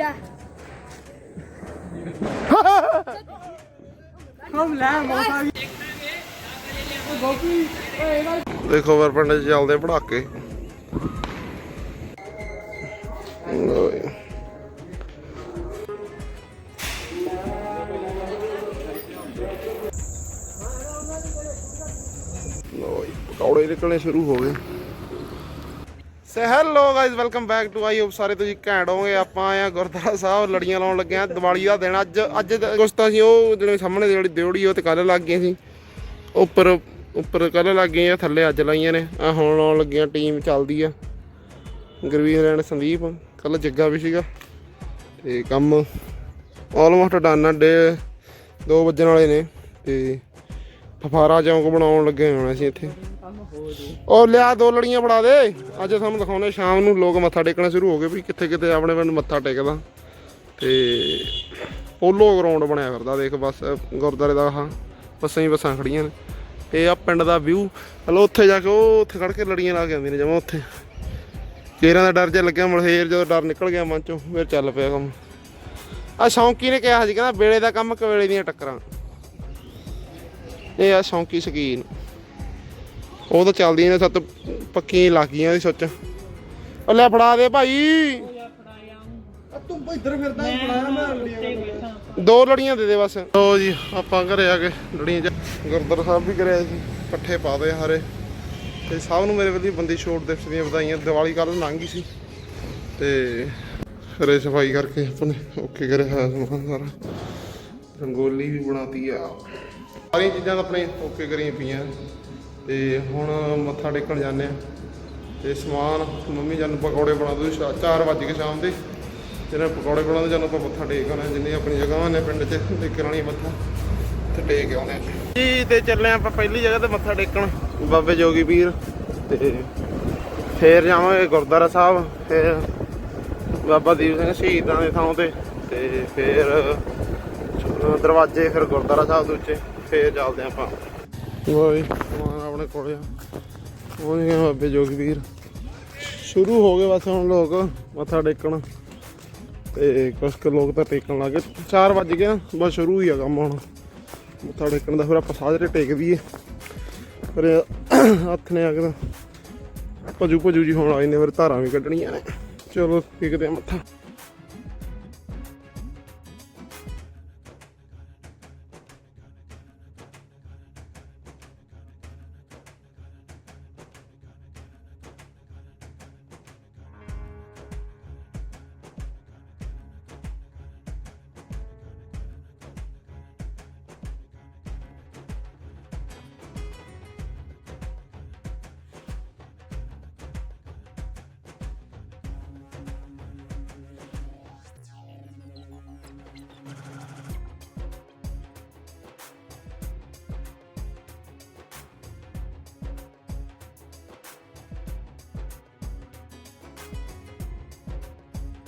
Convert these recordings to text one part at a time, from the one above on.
ਹੀਰਾ ਦੇਖੋ ਵਰ ਪਿੰਡ ਚ ਚੱਲਦੇ ਪੜਾਕੇ। ਲਓ ਪਕੌੜੇ ਨਿਕਲਣੇ ਸ਼ੁਰੂ ਹੋ ਗਏ। Say hello guys welcome back to I hope ਸਾਰੇ ਤੁਸੀਂ ਘੈਂਟ ਹੋਗੇ ਆਪਾਂ ਆਏ ਆ ਗੁਰਦੁਆਰਾ ਸਾਹਿਬ, ਲੜੀਆਂ ਲਾਉਣ ਲੱਗੇ ਆ ਦੀਵਾਲੀ ਦਾ ਦਿਨ ਅੱਜ ਅੱਜ ਕੁਛ ਤਾਂ ਅਸੀਂ ਉਹ ਜਿਹੜੇ ਸਾਹਮਣੇ ਜਿਹੜੀ ਦਿਉੜੀ ਉਹ ਤੇ ਕੱਲ ਲੱਗ ਗਏ ਸੀ। ਉੱਪਰ ਉੱਪਰ ਕੱਲ ਲੱਗ ਗਏ ਗਈਆਂ, ਥੱਲੇ ਅੱਜ ਲਾਈਆਂ ਨੇ। ਆ ਹੁਣ ਲਾਉਣ ਲੱਗੀਆਂ, ਟੀਮ ਚੱਲਦੀ ਆ। ਗੁਰਵੀਰ ਰੈਣ ਸੰਦੀਪ ਕੱਲ ਜੱਗਾ ਵੀ ਸੀਗਾ। ਤੇ ਕੰਮ ਆਲਮੋਸਟ ਡਨ ਆ, ਡੇ 2 ਵਜਣ ਵਾਲੇ ਨੇ। ਤੇ ਫਫਾਰਾ ਚੌਂਕ ਬਣਾਉਣ ਲੱਗੇ ਹੋਣਾ ਸੀ ਇੱਥੇ। ਉਹ ਲਿਆ ਦੋ ਲੜੀਆਂ ਫੜਾ ਦੇ। ਅੱਜ ਸਾਨੂੰ ਦਿਖਾਉਣੇ ਸ਼ਾਮ ਨੂੰ ਲੋਕ ਮੱਥਾ ਟੇਕਣਾ ਸ਼ੁਰੂ ਹੋ ਗਏ ਵੀ ਕਿੱਥੇ ਕਿੱਥੇ ਆਪਣੇ ਪਿੰਡ ਮੱਥਾ ਟੇਕਦਾ। ਤੇ ਪੋਲੋ ਗਰਾਊਂਡ ਬਣਿਆ ਫਿਰਦਾ, ਦੇਖ ਬਸ ਗੁਰਦਾਰੇ ਦਾ ਆਹ ਬੱਸਾਂ ਹੀ ਬੱਸਾਂ ਖੜੀਆਂ ਨੇ। ਇਹ ਆ ਪਿੰਡ ਦਾ ਵਿਊ। ਹਲੋ, ਉੱਥੇ ਜਾ ਕੇ ਉਹ ਉੱਥੇ ਖੜ ਕੇ ਲੜੀਆਂ ਲਾ ਕੇ ਆਉਂਦੀਆਂ ਨੇ ਜਮਾ ਉੱਥੇ। ਕੇਰਾਂ ਦਾ ਡਰ ਜਿਹਾ ਲੱਗਿਆ ਮਲਹੇਰ ਜਦੋਂ ਡਰ ਨਿਕਲ ਗਿਆ ਮਨ ਚੋਂ, ਫਿਰ ਚੱਲ ਪਿਆ ਕੰਮ। ਆ ਸ਼ੌਂਕੀ ਨੇ ਕਿਹਾ ਸੀ, ਕਹਿੰਦਾ ਵੇਲੇ ਦਾ ਕੰਮ ਕਵੇਲੇ ਦੀਆਂ ਟੱਕਰਾਂ। ਇਹ ਆ ਸ਼ੌਂਕੀ ਸ਼ਕੀਨ। ਉਹ ਤਾਂ ਚੱਲਦੀਆਂ ਨੇ ਸੱਤ ਪੱਕੀਆਂ ਲੱਗ ਗਈਆਂ ਉਹਦੀ ਸੁੱਚ। ਉਹ ਲੈ ਫੜਾ ਦੇ ਭਾਈ। ਤੂੰ ਇੱਧਰ ਫਿਰਦਾ ਹੀ ਬਣਾਇਆ ਮੈਂ ਅਗਲੀ ਦੋ ਲੜੀਆਂ ਦੇ ਦੇ ਬਸ। ਲੋ ਜੀ ਆਪਾਂ ਘਰੇ ਆ ਕੇ ਲੜੀਆਂ ਚ। ਗੁਰਦੁਆਰਾ ਸਾਹਿਬ ਵੀ ਕਰਿਆ ਸੀ ਪੱਠੇ ਪਾ ਦੇ ਹਾਰੇ। ਤੇ ਸਭ ਨੂੰ ਮੇਰੇ ਵੱਲੋਂ ਬੰਦੀ ਛੋੜ ਦਿਵਸ ਦੀਆਂ ਵਧਾਈਆਂ। ਦੀਵਾਲੀ ਕੱਲ ਲੰਘ ਗਈ ਸੀ। ਤੇ ਘਰੇ ਸਫ਼ਾਈ ਕਰਕੇ ਆਪਣੇ ਓਕੇ ਕਰਿਆ ਹੋਇਆ ਸਮਾਨ ਸਾਰਾ। ਰੰਗੋਲੀ ਵੀ ਬਣਾਤੀ ਆ। ਸਾਰੀਆਂ ਚੀਜ਼ਾਂ ਤਾਂ ਆਪਣੇ ਓਕੇ ਕਰੀਆਂ ਪਈਆਂ। ਤੇ ਹੁਣ ਮੱਥਾ ਟੇਕਣ ਜਾਂਦੇ ਆ ਤੇ ਸਮਾਨ, ਮੰਮੀ ਜਾਨੂੰ ਪਕੌੜੇ ਬਣਾ ਦੋ। 4 ਵਜੇ ਕੇ ਸ਼ਾਮ ਦੇ। ਜਿਹਨਾਂ ਪਕੌੜੇ ਬਣਾਉਂਦੇ ਜਾਨੂੰ ਆਪਾਂ ਮੱਥਾ ਟੇਕ ਆਉਣਾ। ਜਿੰਨੀ ਆਪਣੀ ਜਗ੍ਹਾਵਾਂ ਨੇ ਪਿੰਡ 'ਚ ਟੇਕਣ ਵਾਲੀ ਮੱਥਾ। ਤੇ ਟੇਕ ਆਉਣੇ। ਆ ਜੀ, ਤੇ ਚੱਲੇ ਆਪਾਂ ਪਹਿਲੀ ਜਗ੍ਹਾ ਤੇ ਮੱਥਾ ਟੇਕਣ। ਬਾਬੇ ਜੋਗੀ ਪੀਰ। ਤੇ ਫੇਰ ਜਾਵਾਂਗੇ ਗੁਰਦੁਆਰਾ ਸਾਹਿਬ। ਫਿਰ ਬਾਬਾ ਦੀਪ ਸਿੰਘ ਸ਼ਹੀਦਾਂ ਦੇ ਥਾਂ ਤੇ। ਤੇ ਫਿਰ ਦਰਵਾਜ਼ੇ ਫਿਰ ਗੁਰਦੁਆਰਾ ਸਾਹਿਬ ਦੇ ਉੱਤੇ ਫੇਰ ਚੱਲਦੇ ਆਪਾਂ। ਓਏ ਸਮਾਨ ਆਪਣੇ ਕੋਲੇ ਉਹ ਹੀ ਬਾਬੇ ਜੋਗਵੀਰ। ਸ਼ੁਰੂ ਹੋ ਗਏ ਬਸ ਹੁਣ ਲੋਕ, ਮੱਥਾ ਟੇਕਣ। ਤੇ ਕੁਛ ਕੁ ਲੋਕ ਤਾਂ ਟੇਕਣ ਲੱਗੇ 4 ਵਜ ਗਏ ਬਸ ਸ਼ੁਰੂ ਹੀ ਆ ਕੰਮ ਹੁਣ। ਮੱਥਾ ਟੇਕਣ ਦਾ ਫਿਰ ਆਪਾਂ ਸਾਜਰੇ ਟੇਕ ਦਈਏ। ਫਿਰ ਹੱਥ ਨੇ ਆ ਕੇ ਤਾਂ ਭਜੂ ਭਜੂ ਜੀ ਹੋਣ ਆਏ ਨੇ, ਫਿਰ ਧਾਰਾਂ ਵੀ ਕੱਢਣੀਆਂ ਨੇ। ਚਲੋ, ਟੇਕਦੇ ਆ ਮੱਥਾ।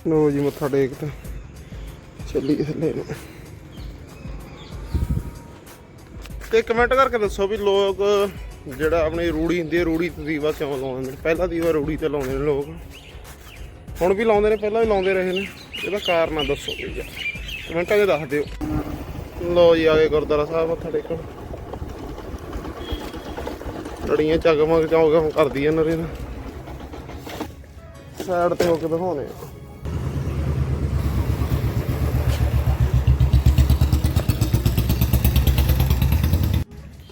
ਲੋ ਜੀ ਮੱਥਾ ਟੇਕਦਾ ਚੱਲੀਏ ਥੱਲੇ ਨੂੰ। ਤੇ ਕਮੈਂਟ ਕਰਕੇ ਦੱਸੋ ਵੀ ਲੋਕ ਜਿਹੜਾ ਆਪਣੀ ਰੂੜੀ ਹੁੰਦੀ ਹੈ, ਰੂੜੀ ਤੇ ਦੀਵਾ ਕਿਉਂ ਲਾਉਂਦੇ ਨੇ? ਪਹਿਲਾਂ ਦੀਵਾ ਰੂੜੀ ਤੇ ਲਾਉਂਦੇ ਨੇ ਲੋਕ। ਹੁਣ ਵੀ ਲਾਉਂਦੇ ਨੇ, ਪਹਿਲਾਂ ਵੀ ਲਾਉਂਦੇ ਰਹੇ ਨੇ। ਇਹਦਾ ਕਾਰਨ ਆ ਦੱਸੋ ਵੀ ਕਮੈਂਟਾਂ 'ਚ ਦੱਸ ਦਿਓ। ਲੋ ਜੀ, ਆ ਗਏ ਗੁਰਦੁਆਰਾ ਸਾਹਿਬ ਮੱਥਾ ਟੇਕਣ। ਲੜੀਆਂ ਚਗਮਗ ਚੌਗਮ ਕਰਦੀਆਂ ਨਰੇ ਦਾ? ਸਾਈਡ ਤੇ ਹੋ ਕੇ ਦਿਖਾਉਣੇ ਆ।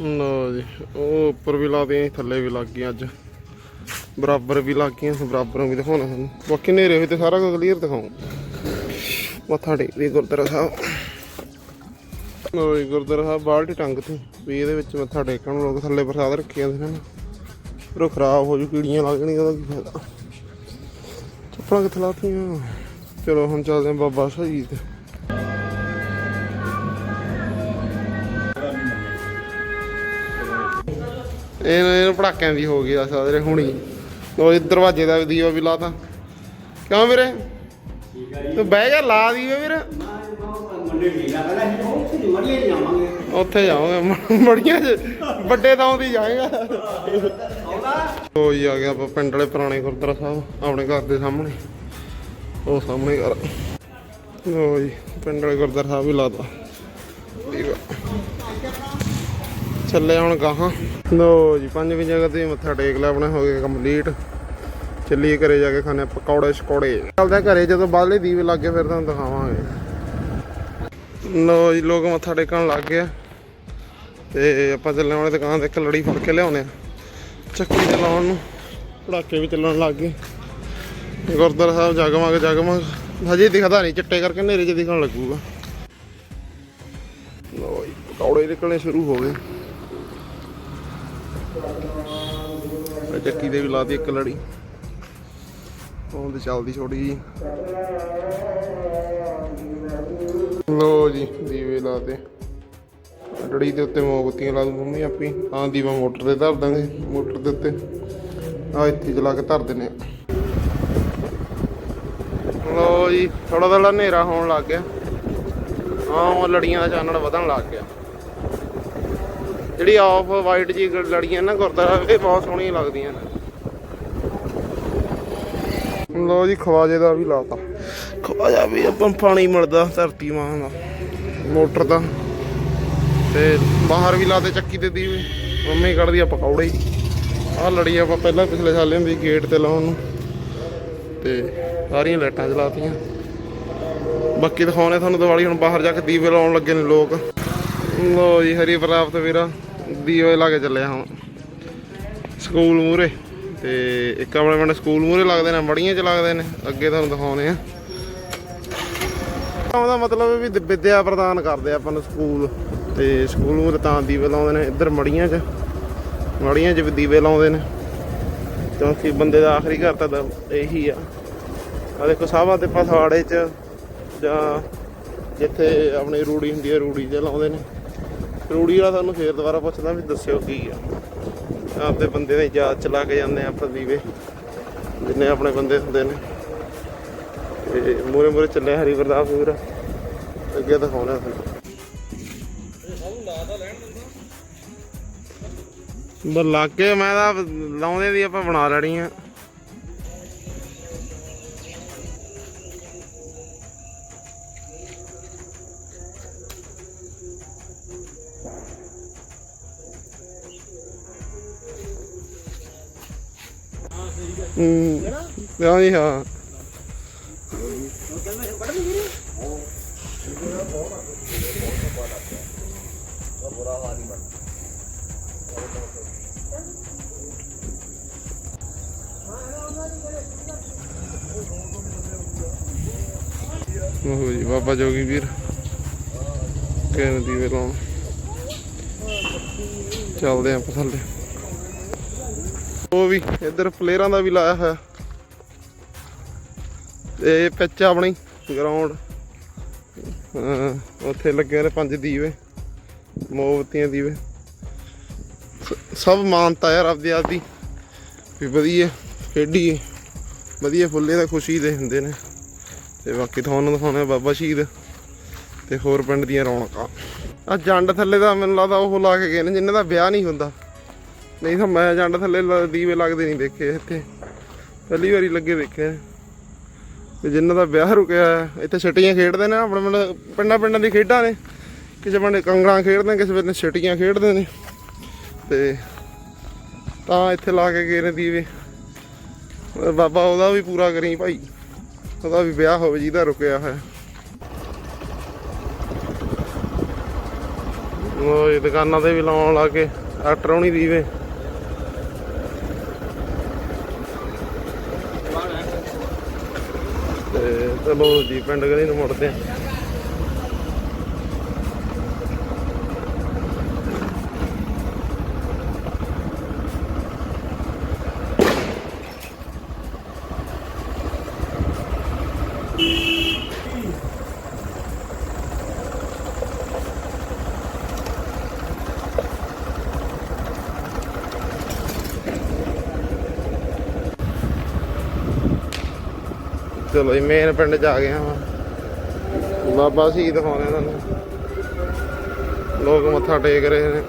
ਲੋ ਜੀ, ਉਹ ਉੱਪਰ ਵੀ ਲਾ ਦੇ ਥੱਲੇ ਵੀ ਲੱਗ ਗਈਆਂ ਅੱਜ। ਬਰਾਬਰ ਵੀ ਲੱਗ ਗਈਆਂ ਬਰਾਬਰ ਵੀ ਦਿਖਾਉਣਾ ਤੁਹਾਨੂੰ ਬਾਕੀ ਨੇਰੇ ਹੋਏ ਤੇ ਸਾਰਾ ਕੁਝ ਕਲੀਅਰ ਦਿਖਾਉਂ। ਮੱਥਾ ਟੇਕਦੇ ਗੁਰਦੁਆਰਾ ਸਾਹਿਬ। ਲੋ ਜੀ, ਗੁਰਦੁਆਰਾ ਸਾਹਿਬ ਬਾਲਟੀ ਟੰਗ ਤੇ। ਵੀ ਇਹਦੇ ਵਿੱਚ ਮੱਥਾ ਟੇਕਣ ਨੂੰ ਲੋਕ ਥੱਲੇ ਪ੍ਰਸਾਦ ਰੱਖੇ ਜਾਂਦੇ ਨੇ ਫਿਰ ਉਹ ਖਰਾਬ ਹੋ ਜੂ, ਕੀੜੀਆਂ ਲੱਗ ਜਾਣਗੀਆਂ ਉਹਦਾ ਕੀ ਫਾਇਦਾ। ਚੱਪਲਾਂ ਕਿੱਥੇ ਲਾਤੀਆਂ? ਚਲੋ ਹੁਣ ਚੱਲਦੇ ਹਾਂ ਬਾਬਾ ਸ਼ਹੀਦ। ਤੇ ਇਹ ਇਹ ਪੜਾਕਿਆਂ ਦੀ ਹੋ ਗਈ ਆ ਸਾਰੇ ਹੁਣੀ। ਉਹ ਇਹ ਦਰਵਾਜ਼ੇ ਦਾ ਦੀਵਾ ਵੀ ਲਾਤਾ। ਕਿਉਂ ਵੀਰੇ? ਤੂੰ ਬਹਿ ਜਾ ਲਾ ਦੀਵੇ ਵੀਰ। ਉੱਥੇ ਜਾਵਾਂਗੇ। ਮੜੀਆਂ ਚ ਵੱਡੇ ਥਾਂ ਦੀ ਜਾਏਗਾ। ਉਹ ਹੀ ਆ ਗਿਆ ਆਪਾਂ ਪਿੰਡ ਵਾਲੇ ਪੁਰਾਣੇ ਗੁਰਦੁਆਰਾ ਸਾਹਿਬ ਆਪਣੇ ਘਰ ਦੇ ਸਾਹਮਣੇ। ਉਹ ਸਾਹਮਣੇ ਘਰ। ਲੋ ਜੀ ਪਿੰਡ ਵਾਲੇ ਗੁਰਦੁਆਰਾ ਸਾਹਿਬ ਵੀ ਲਾਤਾ। ਦੀਵਾ ਚੱਲੇ ਹੁਣ ਗਾਹਾਂ। ਲੋ ਜੀ ਪੰਜਵੀਂ ਜਗ੍ਹਾ ਤੇ ਮੱਥਾ ਟੇਕ ਲਿਆ, ਆਪਣਾ ਹੋ ਗਿਆ ਕੰਪਲੀਟ ਚੱਲੀਏ ਘਰੇ ਜਾ ਕੇ ਖਾਣੇ ਪਕੌੜੇ ਸ਼ਕੌੜੇ। ਚੱਲਦੇ ਘਰੇ, ਜਦੋਂ ਬਾਹਲੇ ਦੀਵੇ ਲੱਗੇ ਫਿਰ ਤੁਹਾਨੂੰ ਦਿਖਾਵਾਂਗੇ। ਲੋ ਜੀ, ਲੋਕ ਮੱਥਾ ਟੇਕਣ ਲੱਗ ਗਏ ਤੇ ਆਪਾਂ ਚੱਲੇ ਵਾਲੇ ਦੁਕਾਨ ਤੇ, ਇੱਕ ਲੜੀ ਫੜ ਕੇ ਲਿਆਉਣੇ ਆ। ਚੱਕੀ ਤੇ ਨੂੰ, ਪੜਾਕੇ ਵੀ ਚੱਲਣ ਲੱਗ ਗਏ। ਗੁਰਦੁਆਰਾ ਸਾਹਿਬ ਜਗਮਗ ਜਗਮਗ। ਹਜੇ ਦਿਖਦਾ ਨਹੀਂ, ਚਿੱਟੇ ਕਰਕੇ ਹਨੇਰੇ 'ਚ ਦਿਖਣ ਲੱਗੂਗਾ। ਲੋ ਜੀ, ਪਕੌੜੇ ਨਿਕਲਣੇ ਸ਼ੁਰੂ ਹੋ ਗਏ। ਚੱਕੀ ਦੇ ਵੀ ਲਾਤੀ ਇੱਕ ਲੜੀ। ਉਹ ਚੱਲਦੀ ਛੋਟੀ ਜੀ ਲੋ ਜੀ, ਦੀਵੇ ਲਾਤੇ ਲੜੀ ਦੇ ਉੱਤੇ ਮੋਮਬੱਤੀਆਂ ਲਾ ਦੂੰ ਮੰਮੀ ਆਪੀ। ਹਾਂ, ਦੀਵਾ ਮੋਟਰ ਤੇ ਧਰ ਦਾਂਗੇ, ਮੋਟਰ ਦੇ ਉੱਤੇ। ਆ ਇੱਥੇ ਜਲਾ ਕੇ ਧਰ ਦਿੰਨੇ ਆ। ਲੋ ਜੀ ਥੋੜਾ ਥੋੜਾ ਹਨੇਰਾ ਹੋਣ ਲੱਗ ਗਿਆ। ਹਾਂ ਉਹ ਲੜੀਆਂ ਦਾ ਚਾਨਣ ਵਧਣ ਲੱਗ ਗਿਆ। ਜਿਹੜੀ ਆਫ ਵਾਈਟ ਜੀ ਲੜੀਆਂ ਨਾ ਗੁਰਦੁਆਰਾ ਇਹ ਬਹੁਤ ਸੋਹਣੀਆਂ ਲੱਗਦੀਆਂ ਨੇ। ਲੋ ਜੀ ਖਵਾਜੇ ਦਾ ਵੀ ਲਾਤਾ। ਖਵਾਜਾ ਵੀ ਆਪਾਂ ਪਾਣੀ ਮਿਲਦਾ ਧਰਤੀ ਮਾਂ ਦਾ। ਮੋਟਰ ਦਾ ਤੇ ਬਾਹਰ ਵੀ ਲਾਤੇ ਚੱਕੀ ਤੇ ਦੀਵੇ ਮੰਮੀ ਕੱਢਦੀ ਆ ਪਕੌੜੇ। ਆਹ ਲੜੀ ਆਪਾਂ ਪਹਿਲਾਂ ਪਿਛਲੇ ਸਾਲ ਲਿਆਂਦੀ ਗੇਟ ਤੇ ਲਾਉਣ ਨੂੰ। ਤੇ ਸਾਰੀਆਂ ਲਾਈਟਾਂ ਜਲਾਤੀਆਂ। ਬਾਕੀ ਦਿਖਾਉਣੇ ਤੁਹਾਨੂੰ ਦੀਵਾਲੀ ਹੁਣ ਬਾਹਰ ਜਾ ਕੇ ਦੀਵੇ ਲਾਉਣ ਲੱਗੇ ਨੇ ਲੋਕ। ਲੋ ਜੀ ਹਰੀ ਪ੍ਰਾਪਤ ਵੀਰਾ। ਦੀਵੇ ਲਾ ਕੇ ਚੱਲਿਆ ਹੁਣ। ਸਕੂਲ ਮੂਰੇ ਤੇ ਇੱਕ ਆਪਣੇ ਪਿੰਡ ਸਕੂਲ ਮੂਰੇ ਲੱਗਦੇ ਨੇ, ਮੜੀਆਂ ਚ ਲੱਗਦੇ ਨੇ, ਅੱਗੇ ਤੁਹਾਨੂੰ ਦਿਖਾਉਣੇ ਆ। ਉਹਦਾ ਮਤਲਬ ਵੀ ਦ- ਵਿੱਦਿਆ ਪ੍ਰਦਾਨ ਕਰਦੇ ਆਪਾਂ ਨੂੰ ਸਕੂਲ। ਤੇ ਸਕੂਲ ਮੂਰੇ ਤਾਂ ਦੀਵੇ ਲਾਉਂਦੇ ਨੇ, ਇੱਧਰ ਮੜੀਆਂ 'ਚ ਮੜੀਆਂ 'ਚ ਵੀ ਦੀਵੇ ਲਾਉਂਦੇ ਨੇ। ਕਿਉਂਕਿ ਬੰਦੇ ਦਾ ਆਖਰੀ ਘਰ ਤਾਂ ਇਹੀ ਆ। ਆ ਦੇਖੋ ਸਾਵਾ ਤੇ ਪਸਵਾੜੇ 'ਚ ਜਾਂ ਜਿੱਥੇ ਆਪਣੀ ਰੂੜੀ ਹੁੰਦੀ ਹੈ ਰੂੜੀ 'ਚ ਲਾਉਂਦੇ ਨੇ। ਰੂੜੀ ਵਾਲਾ ਤੁਹਾਨੂੰ ਫੇਰ ਦੁਬਾਰਾ ਪੁੱਛਦਾ ਵੀ ਦੱਸਿਓ ਕੀ ਆ। ਆਪਦੇ ਬੰਦੇ ਦੀ ਯਾਦ ਚਲਾ ਕੇ ਜਾਂਦੇ ਆ ਆਪਾਂ ਦੀਵੇ, ਜਿੰਨੇ ਆਪਣੇ ਬੰਦੇ ਹੁੰਦੇ ਨੇ। ਤੇ ਮੂਰੇ ਮੂਰੇ ਚੱਲੇ ਹਰੀ ਪ੍ਰਤਾਪ ਵੀਰ। ਅੱਗੇ ਦਿਖਾਉਣਾ ਤੁਹਾਨੂੰ ਬਸ ਲੱਗ ਕੇ ਮੈਂ ਤਾਂ ਲਾਉਂਦੇ ਦੀ ਆਪਾਂ ਬਣਾ ਲੈਣੀ ਆ। ਹੂੰ। ਹਾਂ ਜੀ ਹਾਂ। ਉਹ ਜੀ, ਬਾਬਾ ਜੋਗੀ ਵੀਰ। ਕਿਹਨ ਦੀ ਲਾਉਣ ਚੱਲਦੇ ਆਪਾਂ ਥੱਲੇ। ਉਹ ਵੀ, ਇੱਧਰ ਪਲੇਅਰਾਂ ਦਾ ਵੀ ਲਾਇਆ ਹੋਇਆ। ਤੇ ਇਹ ਪਿੱਚ ਆਪਣੀ ਗਰਾਊਂਡ ਉੱਥੇ ਲੱਗੇ ਨੇ ਪੰਜ ਦੀਵੇ, ਮੋਮਬੱਤੀਆਂ ਦੀਵੇ। ਸਭ ਮਾਨਤਾ ਯਾਰ ਆਪਦੀ ਆਪਦੀ ਵੀ ਵਧੀਆ ਖੇਡੀਏ। ਵਧੀਆ ਫੁੱਲੇ ਦਾ ਖੁਸ਼ੀ ਦੇ ਹੁੰਦੇ ਨੇ। ਤੇ ਬਾਕੀ ਤੁਹਾਨੂੰ ਦਿਖਾਉਣਾ ਬਾਬਾ ਸ਼ਹੀਦ ਤੇ ਹੋਰ ਪਿੰਡ ਦੀਆਂ ਰੌਣਕਾਂ। ਆ ਜੰਡ ਥੱਲੇ ਦਾ ਮੈਨੂੰ ਲੱਗਦਾ ਉਹ ਲਾ ਕੇ ਗਏ ਨੇ, ਜਿਨ੍ਹਾਂ ਦਾ ਵਿਆਹ ਨਹੀਂ ਹੁੰਦਾ। ਨਹੀਂ ਤਾਂ ਮੈਂ ਜੰਡ ਥੱਲੇ ਦੀਵੇ ਲੱਗਦੇ ਨਹੀਂ ਦੇਖੇ ਇੱਥੇ। ਪਹਿਲੀ ਵਾਰੀ ਲੱਗੇ ਦੇਖੇ ਨੇ ਤੇ ਜਿਨ੍ਹਾਂ ਦਾ ਵਿਆਹ ਰੁਕਿਆ ਹੈ, ਇੱਥੇ ਛਟੀਆਂ ਖੇਡਦੇ ਨੇ ਆਪਣੇ ਮਤਲਬ ਪਿੰਡਾਂ ਪਿੰਡਾਂ ਦੀ ਖੇਡਾਂ ਨੇ। ਕਿਸੇ ਬੰਦੇ ਕੰਗਲਾਂ ਖੇਡਦੇ ਨੇ ਕਿਸੇ ਬੰਦੇ ਛਟੀਆਂ ਖੇਡਦੇ ਨੇ। ਤੇ ਤਾਂ ਇੱਥੇ ਲਾ ਕੇ ਗਏ ਨੇ ਦੀਵੇ। ਬਾਬਾ ਉਹਦਾ ਵੀ ਪੂਰਾ ਕਰੀ ਭਾਈ। ਉਹਦਾ ਵੀ ਵਿਆਹ ਹੋਵੇ ਜਿਹਦਾ ਰੁਕਿਆ ਹੋਇਆ। ਉਹ ਦੁਕਾਨਾਂ ਤੇ ਵੀ ਲਾਉਣ ਲਾ ਕੇ ਆਟਰੌਣੀ ਦੀਵੇ ਤੇ ਚਲੋ ਜੀ ਪਿੰਡ ਗਲੀ ਨੂੰ ਮੁੜਦੇ ਆ ਚਲੋ ਜੀ ਮੇਨ ਪਿੰਡ ਚ ਆ ਗਏ ਹਾਂ ਬਾਬਾ ਸ਼ਹੀਦ ਦਿਖਾਉਂਦੇ ਆ ਤੁਹਾਨੂੰ ਲੋਕ ਮੱਥਾ ਟੇਕ ਰਹੇ ਨੇ।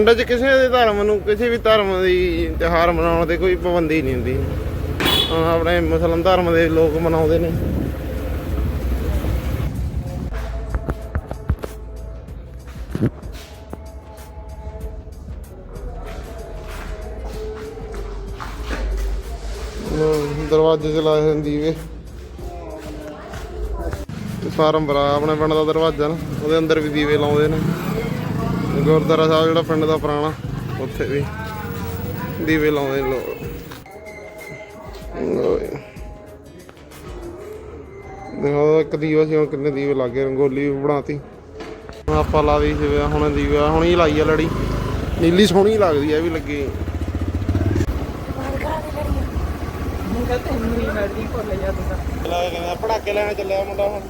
ਪਿੰਡ 'ਚ ਕਿਸੇ ਦੇ ਧਰਮ ਨੂੰ, ਕਿਸੇ ਵੀ ਧਰਮ ਦੀ ਤਿਉਹਾਰ ਮਨਾਉਣ ਤੇ ਕੋਈ ਪਾਬੰਦੀ ਨਹੀਂ ਹੁੰਦੀ। ਹੁਣ ਆਪਣੇ ਮੁਸਲਮਾਨ ਧਰਮ ਦੇ ਲੋਕ ਮਨਾਉਂਦੇ ਨੇ। ਦਰਵਾਜ਼ੇ 'ਚ ਲਾਏ ਹੋਏ ਦੀਵੇ। ਫਾਰਮ ਭਰਾ, ਆਪਣੇ ਪਿੰਡ ਦਾ ਦਰਵਾਜ਼ਾ ਨਾ, ਉਹਦੇ ਅੰਦਰ ਵੀ ਦੀਵੇ ਲਾਉਂਦੇ ਨੇ। ਗੁਰਦੁਆਰਾ ਸਾਹਿਬ, ਜਿਹੜਾ ਪਿੰਡ ਦਾ ਪੁਰਾਣਾ, ਉੱਥੇ ਵੀ ਦੀਵੇ ਲਾਉਂਦੇ ਲੋਕ। ਦੇਖੋ, ਇੱਕ ਦੀਵਾ ਸੀ, ਹੁਣ ਕਿੰਨੇ ਦੀਵੇ ਲੱਗੇ ਰੰਗੋਲੀ ਵੀ ਬਣਾਤੀ। ਹੁਣ ਆਪਾਂ ਲਾ ਦੀ ਸੀ ਹੁਣ ਦੀਵਾ, ਹੁਣ ਹੀ ਲਾਈ ਆ ਲੜੀ। ਨੀਲੀ ਸੋਹਣੀ ਲੱਗਦੀ ਆ ਵੀ ਲੱਗੀ। ਕਹਿੰਦਾ ਪੜਾਕੇ ਲੈਣ ਚੱਲਿਆ ਮੁੰਡਾ ਹੁਣ।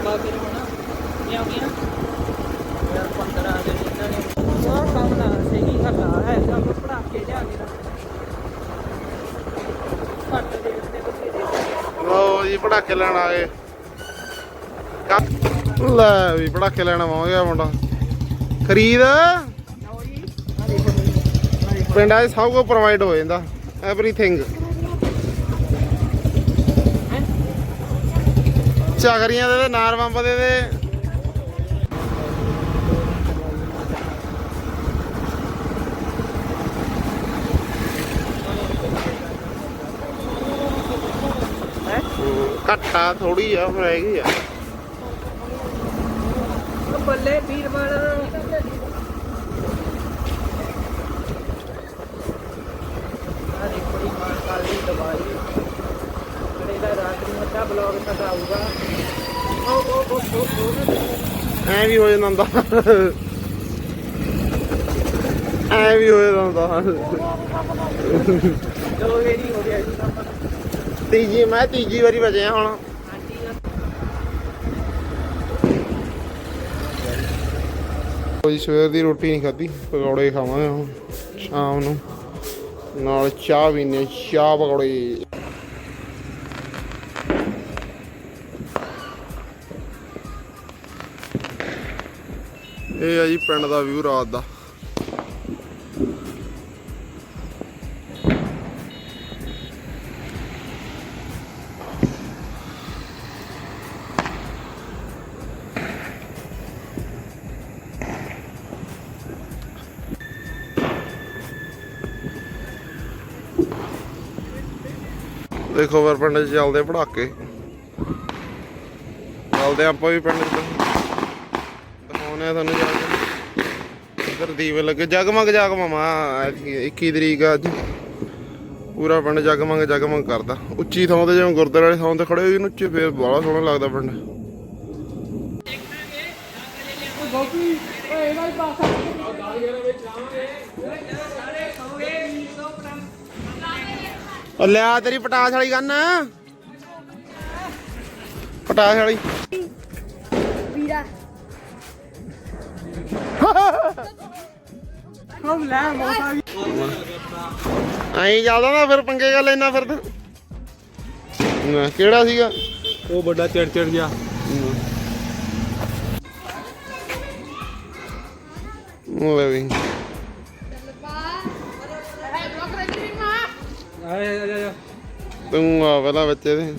ਆਪਾਂ ਫਿਰ ਹੁਣ ਇਹ ਆ ਗਿਆ ਯਾਰ 15 ਦਿਨ ਇਹਨਾਂ ਨੇ ਸਾਰਾ ਕੰਮ ਨਾ ਸਹੀ ਕਰਨਾ ਹੈ ਸਭ ਪੜਾ ਕੇ ਲਿਆ ਕੇ ਘੱਟ ਦੇ ਉੱਤੇ ਬਥੇਰੇ ਲਓ ਜੀ ਪੜਾਕੇ ਲੈਣ ਆ ਗਏ। ਲੈ ਵੀ ਪੜਾਕੇ ਲੈਣ ਆਉਂ ਗਿਆ ਮੁੰਡਾ। ਖਰੀਦ? ਪਿੰਡਾਂ 'ਚ ਸਭ ਕੁਝ ਪ੍ਰੋਵਾਈਡ ਹੋ ਜਾਂਦਾ। ਐਵਰੀਥਿੰਗ ਚਾਗਰੀਆਂ ਦੇ ਤੇ ਨਾਰ ਬੰਬ ਦੇ ਤੇ ਘੱਟਾ ਥੋੜੀ ਆ ਫਿਰ ਹੈਗੀ ਆ। ਬੱਲੇ ਵੀਰਵਾਲ ਆ ਦੇਖੋ ਜੀ ਮਾਰ ਕਾਲ ਦੀ ਦਵਾਈ ਜਿਹੜੇ ਦਾ ਰਾਤ ਨੂੰ ਅੱਧਾ ਬਲੌਗ ਸਾਡਾ ਆਊਗਾ ਉਹ ਉਹ ਉਹ ਉਹ ਉਹ ਐ ਵੀ ਹੋ ਜਾਂਦਾ ਹੁੰਦਾ। ਐ ਵੀ ਹੋ ਜਾਂਦਾ ਹੁੰਦਾ। ਚਲੋ ਵੇਰੀ ਹੋ ਗਿਆ ਜੀ ਤੀਜੀ, ਮੈਂ ਤੀਜੀ ਵਾਰੀ ਬਚਿਆ ਹੁਣ। ਕੋਈ ਸਵੇਰ ਦੀ ਰੋਟੀ ਨਹੀਂ ਖਾਧੀ, ਪਕੌੜੇ ਖਾਵਾਂਗੇ ਹੁਣ, ਸ਼ਾਮ ਨੂੰ। ਨਾਲ ਚਾਹ ਵੀ ਚਾਹ ਪਕੌੜੇ। ਇਹ ਆ ਜੀ ਪਿੰਡ ਦਾ ਵਿਊ ਰਾਤ ਦਾ। ਦੇਖੋ ਫਿਰ ਪਿੰਡ 'ਚ ਚੱਲਦੇ ਪੜਾਕੇ। ਚੱਲਦੇ ਆਪਾਂ ਵੀ ਪਿੰਡ 'ਚ। ਦਿਖਾਉਣੇ ਆ ਤੁਹਾਨੂੰ ਜਾ ਕੇ। ਇੱਧਰ ਦੀਵੇ ਲੱਗੇ। ਜਗਮਗ ਜਗਮਮਾ 21 ਤਰੀਕ ਆ ਅੱਜ। ਪੂਰਾ ਪਿੰਡ ਜਗਮਗ ਜਗਮਗ ਕਰਦਾ। ਉੱਚੀ ਥਾਂ ਤੇ ਜਿਵੇਂ ਗੁਰਦੁਆਰੇ ਵਾਲੀ ਥਾਂ ਤੇ ਖੜੇ ਹੋਈ ਉੱਚੇ ਫੇਰ ਬੜਾ ਸੋਹਣਾ ਲੱਗਦਾ ਪਿੰਡ। ਗੋਪੀ ਓਏ ਇਹਦਾ ਹੀ ਪਾਸਾ ਉਹ ਲਿਆ ਤੇਰੀ ਪਟਾਸ ਵਾਲੀ ਗੰਨ। ਪਟਾਸ ਵਾਲੀ। ਵੀਰਾ। ਹਮ ਲੈ ਐਂ ਨਾ ਫਿਰ ਪੰਗੇ ਗੱਲ ਇੰਨਾ ਫਿਰ ਤਾਂ। ਨਾ, ਕਿਹੜਾ ਸੀਗਾ? ਉਹ ਵੱਡਾ ਚੜ ਚੜ ਗਿਆ ਲੈ ਵੀ। ਆਏ ਆ ਆ ਤੂੰ ਆ ਪਹਿਲਾਂ ਬੱਚੇ ਦੇ।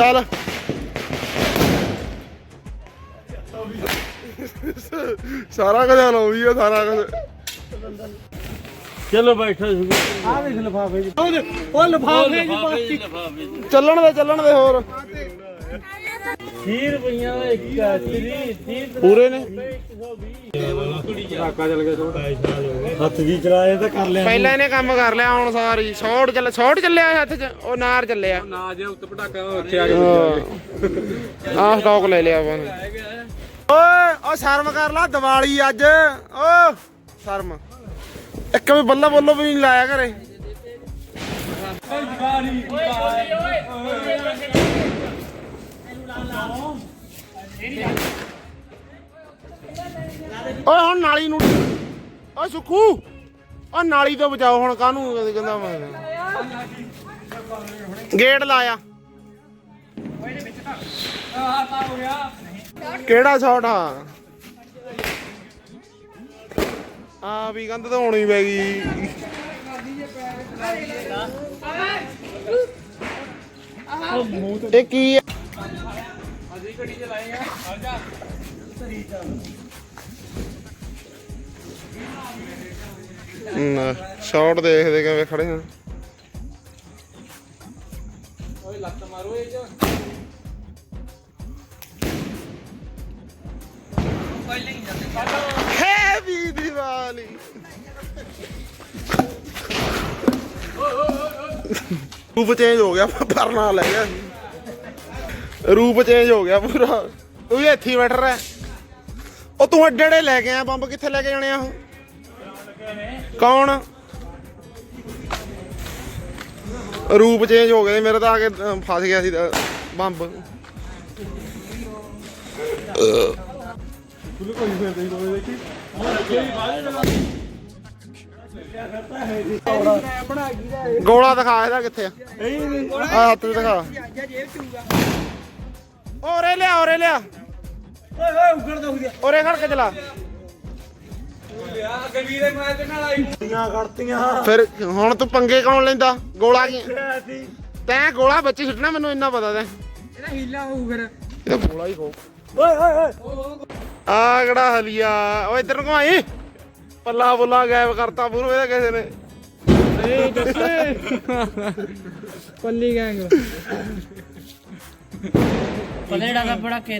ਚੱਲ। ਸਾਰਾ ਕੁਝ ਲਾਉਂਦੀ ਆ ਸਾਰਾ ਕੁਝ। ਚਲੋ ਬੈਠੋ ਆ ਵੇਖ ਲਫਾਫੇ ਜੀ। ਉਹ ਲਫਾਫੇ ਜੀ। ਚੱਲਣ ਦੇ ਚੱਲਣ ਦੇ ਹੋਰ। 30 ਰੁਪਈਆ ਦਾ ਇੱਕ ਤਰੀ 30 ਪੂਰੇ ਨੇ? ਹੱਥ ਜੀ ਚਲਾਏ ਤਾਂ ਕਰ ਲਿਆ ਪਹਿਲਾਂ ਇਹਨੇ ਕੰਮ ਕਰ ਲਿਆ ਹੁਣ ਸਾਰੀ ਸ਼ਾਰਟ ਚੱਲ ਸ਼ਾਰਟ ਚੱਲਿਆ ਹੱਥ 'ਚ ਉਹ ਨਾਰ ਚੱਲਿਆ। ਨਾ ਜੇ ਉੱਤੇ ਪਟਾਕਾ ਉੱਥੇ ਆ ਆਹ ਸਟਾਕ ਲੈ ਲਿਆ ਆਪਾਂ ਓਏ ਓ ਸ਼ਰਮ ਕਰ ਲਾ ਦੀਵਾਲੀ ਅੱਜ। ਓ ਸ਼ਰਮ। ਇੱਕ ਵੀ ਬੱਲਾ ਬੱਲੋ ਵੀ ਨਹੀਂ ਲਾਇਆ ਘਰੇ। ਓਏ। ਹੁਣ ਨਾਲੀ ਨੂੰ ਓਏ ਸੁਖੂ ਓ ਨਾਲੀ ਤੋਂ ਬਚਾਓ ਹੁਣ ਕਾਹਨੂੰ ਕਹਿੰਦਾ ਮੈਂ। ਗੇਟ ਲਾਇਆ। ਕਿਹੜਾ ਸ਼ਾਟ ਆ? ਆ ਵੀ ਕੰਧ ਤੋਂ ਹੋਣੀ ਪੈ ਗਈ। ਇਹ ਕੀ ਸ਼ਾਟ ਦੇਖਦੇ ਕਿਵੇਂ ਖੜੇ ਹਾਂ ਹੈਵੀ ਦੀਵਾਲੀ। ਰੂਪ ਚੇਂਜ ਹੋ ਗਿਆ ਪਰਨਾ ਲੈ ਗਿਆ। ਰੂਪ ਚੇਂਜ ਹੋ ਗਿਆ ਪੂਰਾ। ਤੂੰ ਵੀ ਇੱਥੇ ਹੀ ਬੈਠ ਰਿਹਾ। ਉਹ ਤੂੰ ਅੱਡੇ ਅੱਡੇ ਲੈ ਕੇ ਆਇਆ ਬੰਬ ਕਿੱਥੇ ਲੈ ਕੇ ਜਾਣੇ ਆ ਉਹ? ਕੌਣ? ਰੂਪ ਚੇਂਜ ਹੋ ਗਿਆ ਸੀ, ਮੇਰਾ ਤਾਂ ਆ ਕੇ ਫਸ ਗਿਆ ਸੀ ਬੰਬ। ਗੋਲਾ ਦਿਖਾ ਇਹਦਾ ਕਿੱਥੇ ਆ? ਆ ਹੱਥ ਦਿਖਾ। ਓਰੇ ਲਿਆ ਓਰੇ ਲਿਆ। ਓਏ ਓਏ ਉਗੜ ਦੋ ਗਿਆ ਓਰੇ ਖੜ ਕੇ ਚਲਾ। ਫਿਰ ਹੁਣ ਤੂੰ ਪੰਗੇ ਕੌਣ ਲੈਂਦਾ? ਗੋਲਾ ਕੀ? ਤੈਂ ਗੋਲਾ ਬੱਚੇ ਛੱਡਣਾ ਮੈਨੂੰ ਇੰਨਾ ਪਤਾ ਤੈਂ। ਇਹਦਾ ਹੀਲਾ ਹੋਊ ਫਿਰ। ਇਹ ਗੋਲਾ ਹੀ ਹੋ ਓਏ ਓਏ ਓਏ। ਆ ਕਿਹੜਾ ਹਲੀਆ? ਓ ਇੱਧਰ ਨੂੰ ਘੁਮਾਈ। ਪੱਲਾ ਬੁੱਲਾ ਗਾਇਬ ਕਰਤਾ ਪੂਰਾ ਇਹਦਾ ਕਿਸੇ ਨੇ। ਏ ਦੱਸੇ। ਪੱਲੀ ਗੈਂਗ। ਪਲੇੜਾ ਦਾ ਬੜਾ ਕੇ